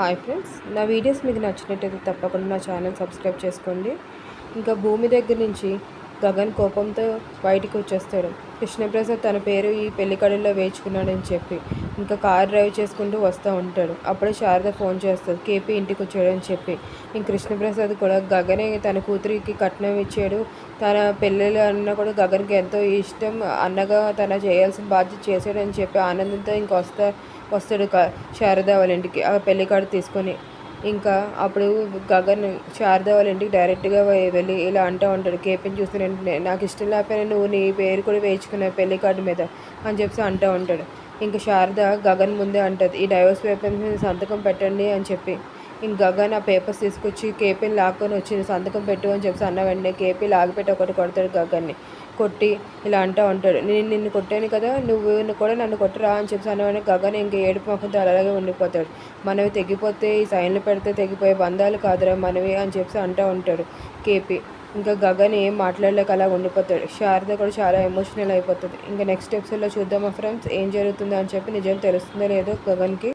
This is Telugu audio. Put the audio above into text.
హాయ్ ఫ్రెండ్స్ నా వీడియోస్ మీకు నచ్చినట్టయితే తప్పకుండా నా ఛానల్ సబ్స్క్రైబ్ చేసుకోండి. ఇంకా భూమి దగ్గర నుంచి గగన్ కోపంతో బయటికి వచ్చేస్తాడు. కృష్ణప్రసాద్ తన పేరు ఈ పెళ్ళికడుల్లో వేయించుకున్నాడని చెప్పి. ఇంకా కార్ డ్రైవ్ చేసుకుంటూ వస్తూ ఉంటాడు. అప్పుడే శారద ఫోన్ చేస్తుంది కేపీ ఇంటికి వచ్చాడని చెప్పి. ఇంక కృష్ణప్రసాద్ కూడా గగనే తన కూతురికి కట్నం ఇచ్చాడు. తన పెళ్ళిళ్ళు అన్న కూడా గగన్కి ఎంతో ఇష్టం. అన్నగా తన చేయాల్సిన బాధ్యత చేశాడని చెప్పి ఆనందంతో ఇంక వస్తా వస్తాడు క- శారద వాళ్ళ ఇంటికి. ఆ పెళ్ళి కార్డు తీసుకొని ఇంకా అప్పుడు గగన్ శారద వాళ్ళ ఇంటికి డైరెక్ట్గా వెళ్ళి ఇలా అంటూ ఉంటాడు కేపీని చూస్తే నాకు ఇష్టం లేకపోయినా నువ్వు నీ పేరు కూడా వేయించుకున్నావు పెళ్ళి కార్డు మీద అని చెప్పి అంటూ ఉంటాడు. ఇంకా శారద గగన్ ముందే అంటది ఈ డైవర్స్ పేపర్ మీద సంతకం పెట్టండి అని చెప్పి. ఇంక గగన్ ఆ పేపర్స్ తీసుకొచ్చి కేపీని లాక్కొని వచ్చి సంతకం పెట్టు అని చెప్పి అన్న వెంటనే కేపీ లాగిపెట్టి ఒకటి కొడతాడు గగన్ని. కొట్టి ఇలా అంటూ ఉంటాడు. నేను నిన్ను కొట్టాను కదా నువ్వు కూడా నన్ను కొట్టరా అని చెప్పి అన్నవాడిని గగన్ ఇంక ఏడుపు మొహంతో అలాగే ఉండిపోతాడు. మనవి తెగిపోతే ఈ సైన్లు పెడితే తెగిపోయే బంధాలు కాదురా మనవి అని చెప్పి అంటూ ఉంటాడు కేపీ. ఇంకా గగన్ ఏం మాట్లాడలేక అలా ఉండిపోతాడు. శారద కూడా చాలా ఎమోషనల్ అయిపోతుంది. ఇంకా నెక్స్ట్ ఎపిసోడ్లో చూద్దామా ఫ్రెండ్స్? ఏం జరుగుతుందో అని చెప్పి నిజం తెలుస్తుందో లేదో గగన్కి.